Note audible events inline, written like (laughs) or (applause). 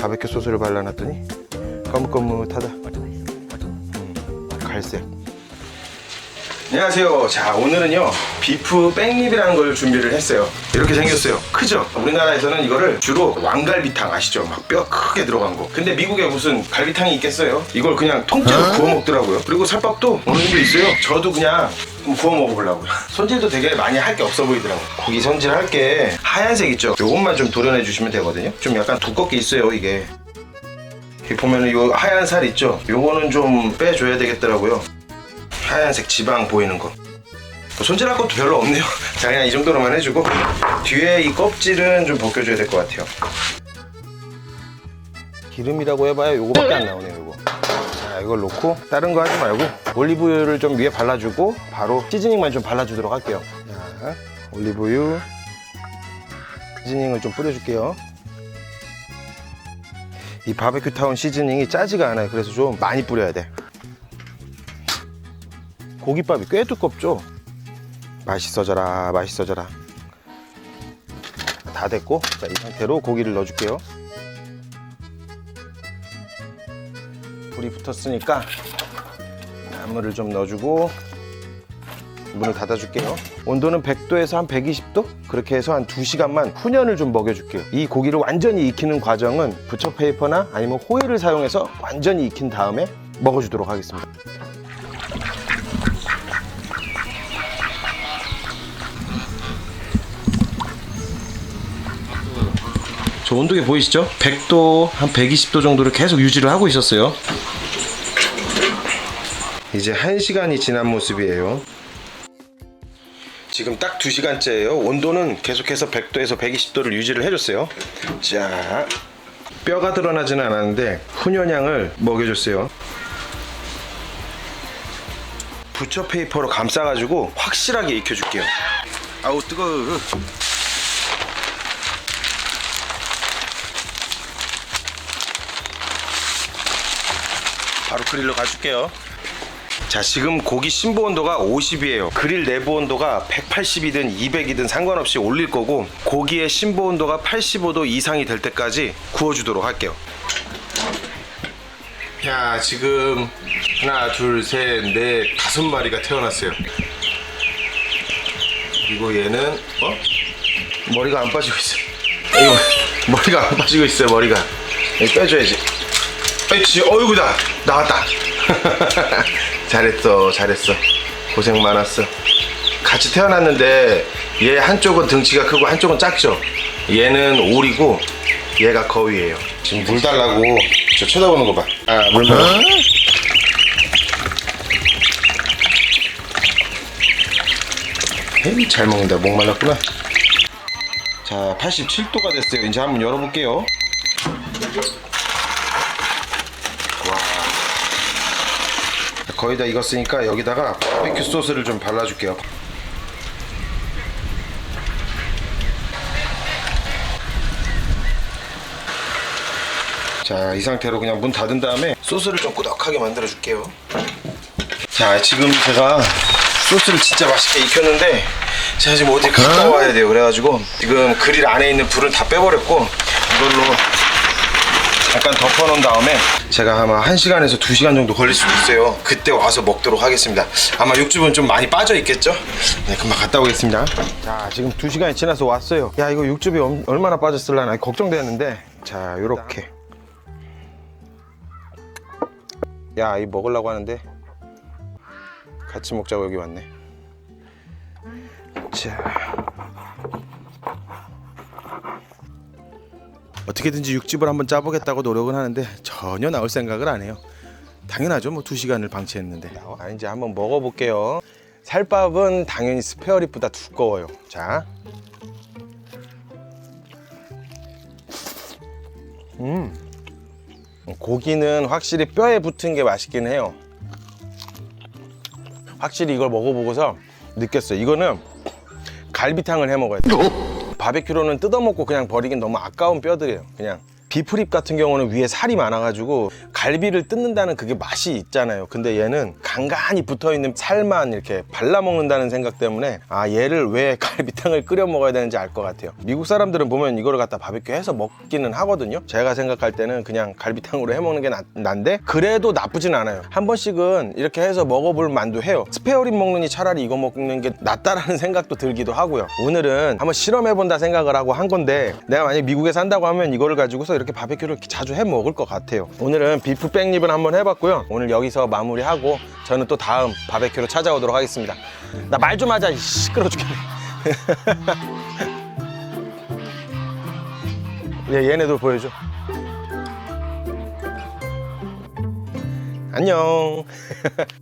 바베큐 소스를 발라놨더니 거뭇거뭇하다. 음, 갈색. 안녕하세요. 자, 오늘은요, 비프 백립이라는 걸 준비를 했어요. 이렇게 생겼어요. 크죠? 우리나라에서는 이거를 주로 왕갈비탕 아시죠? 막 뼈 크게 들어간 거. 근데 미국에 무슨 갈비탕이 있겠어요? 이걸 그냥 통째로 구워 먹더라고요. 그리고 살밥도 어느 정도 있어요. 저도 그냥 좀 구워 먹어보려고요. (laughs) 손질도 되게 많이 할 게 없어 보이더라고요. 고기 손질할 게 하얀색 있죠? 요것만 좀 도려내 주시면 되거든요. 좀 약간 두껍게 있어요, 이게. 보면은 요 하얀 살 있죠? 요거는 좀 빼줘야 되겠더라고요. 하얀색 지방 보이는 거. 뭐 손질할 것도 별로 없네요. (laughs) 자, 그냥 이 정도로만 해주고 뒤에 이 껍질은 좀 벗겨줘야 될 것 같아요. 기름이라고 해봐야 요거밖에 안 나오네요, 요거. 자, 이걸 놓고 다른 거 하지 말고 올리브유를 좀 위에 발라주고 바로 시즈닝만 좀 발라주도록 할게요. 자, 올리브유 시즈닝을 좀 뿌려줄게요. 이 바베큐 타운 시즈닝이 짜지가 않아요. 그래서 좀 많이 뿌려야 돼. 고깃밥이 꽤 두껍죠? 맛있어져라, 맛있어져라. 다 됐고, 자, 이 상태로 고기를 넣어줄게요. 불이 붙었으니까 나물을 좀 넣어주고 문을 닫아줄게요. 온도는 100도에서 한 120도? 그렇게 해서 한 2시간만 훈연을 좀 먹여줄게요. 이 고기를 완전히 익히는 과정은 부처 페이퍼나 아니면 호일을 사용해서 완전히 익힌 다음에 먹어주도록 하겠습니다. 저 온도계 보이시죠? 100도, 한 120도 정도를 계속 유지를 하고 있었어요. 이제 1시간이 지난 모습이에요. 지금 딱 2시간째예요. 온도는 계속해서 100도에서 120도를 유지를 해줬어요. 자, 뼈가 드러나지는 않았는데 훈연향을 먹여줬어요. 부처 페이퍼로 감싸가지고 확실하게 익혀줄게요. 아우 뜨거워. 바로 그릴로 가줄게요. 자, 지금 고기 심부 온도가 50이에요. 그릴 내부 온도가 180이든 200이든 상관없이 올릴 거고 고기의 심부 온도가 85도 이상이 될 때까지 구워주도록 할게요. 야, 지금 하나, 둘, 셋, 넷, 다섯 마리가 태어났어요. 그리고 얘는 어? 머리가 안 빠지고 있어. 이거 머리가 안 빠지고 있어요. 머리가. 빼줘야지. 그렇지 어이구다 나왔다 (laughs) 잘했어 잘했어 고생 많았어 같이 태어났는데 얘 한쪽은 등치가 크고 한쪽은 작죠 얘는 오리고 얘가 거위예요 지금 물 달라고 저 쳐다보는 거 봐 아물 먹어. 에이, 잘 먹는다. 목 말랐구나. 자 87도가 됐어요. 이제 한번 열어볼게요. 거의 다 익었으니까 여기다가 바비큐 소스를 좀 발라줄게요. 자, 이 상태로 그냥 문 닫은 다음에 소스를 좀 꾸덕하게 만들어 줄게요. 자, 지금 제가 소스를 진짜 맛있게 익혔는데 제가 지금 어디 갔다 와야 돼요. 그래가지고 지금 그릴 안에 있는 불은 다 빼버렸고 이걸로 약간 덮어놓은 다음에 제가 아마 1시간에서 2시간 정도 걸릴 수도 있어요. 그때 와서 먹도록 하겠습니다. 아마 육즙은 좀 많이 빠져 있겠죠? 네 금방 갔다 오겠습니다. 자 지금 2시간이 지나서 왔어요. 야 이거 육즙이 엄- 얼마나 빠졌을라나 걱정되는데. 자 요렇게 야 이 먹으려고 하는데 같이 먹자고 여기 왔네 자 어떻게든지 육즙을 한번 짜보겠다고 노력은 하는데 전혀 나올 생각을 안 해요. 당연하죠. 뭐 두 시간을 방치했는데. 아, 이제 한번 먹어볼게요. 살밥은 당연히 스페어립보다 두꺼워요. 자, 음, 고기는 확실히 뼈에 붙은 게 맛있긴 해요. 확실히 이걸 먹어보고서 느꼈어요. 이거는 갈비탕을 해 먹어야 돼. 바베큐로는 뜯어먹고 그냥 버리긴 너무 아까운 뼈들이에요. 그냥 비프립 같은 경우는 위에 살이 많아가지고 갈비를 뜯는다는 그게 맛이 있잖아요. 근데 얘는 간간히 붙어 있는 살만 이렇게 발라 먹는다는 생각 때문에 아 얘를 왜 (laughs) 갈비탕을 끓여 먹어야 되는지 알 것 같아요. 미국 사람들은 보면 이거를 갖다 바비큐 해서 먹기는 하거든요. 제가 생각할 때는 그냥 갈비탕으로 해 먹는 게 낫, 난데 그래도 나쁘진 않아요. 한 번씩은 이렇게 해서 먹어볼 만도 해요. 스페어립 먹느니 차라리 이거 먹는 게 낫다라는 (laughs) 생각도 들기도 하고요. 오늘은 한번 실험해본다 생각을 하고 한 건데 내가 만약 미국에 산다고 하면 이거를 가지고서 이렇게 바비큐를 자주 해 먹을 것 같아요. 오늘은 비프 백립을 한번 해봤고요. 오늘 여기서 마무리하고 저는 또 다음 바비큐로 찾아오도록 하겠습니다. 나 말 좀 하자. 이 시끄러 죽겠네. 얘, (laughs) 얘네도 보여줘. 안녕. (laughs)